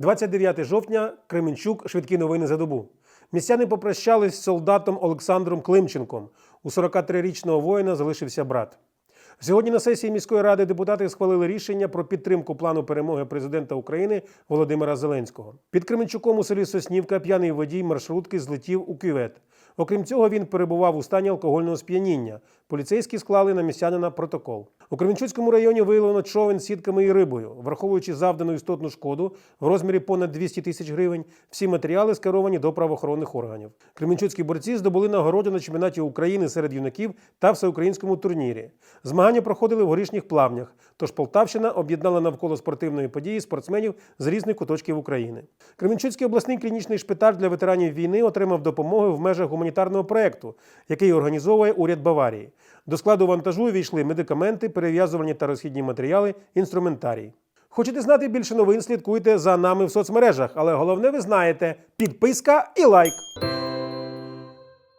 29 жовтня, Кременчук, швидкі новини за добу. Містяни попрощались з солдатом Олександром Климченком. У 43-річного воїна залишився брат. Сьогодні на сесії міської ради депутати схвалили рішення про підтримку плану перемоги президента України Володимира Зеленського. Під Кременчуком у селі Соснівка п'яний водій маршрутки злетів у кювет. Окрім цього, він перебував у стані алкогольного сп'яніння. Поліцейські склали на містянина протокол. У Кременчуцькому районі виявлено човен з сітками і рибою. Враховуючи завдану істотну шкоду в розмірі понад 200 тисяч гривень, всі матеріали скеровані до правоохоронних органів. Кременчуцькі борці здобули нагороду на чемпіонаті України серед юнаків та всеукраїнському турнірі. Змагання проходили в горішніх плавнях. Тож Полтавщина об'єднала навколо спортивної події спортсменів з різних куточків України. Кременчуцький обласний клінічний шпиталь для ветеранів війни отримав допомогу в межах гуманітарного проекту, який організовує уряд Баварії. До складу вантажу війшли медикаменти, перев'язувальні та розхідні матеріали, інструментарій. Хочете знати більше новин? Слідкуйте за нами в соцмережах, але головне ви знаєте підписка і лайк.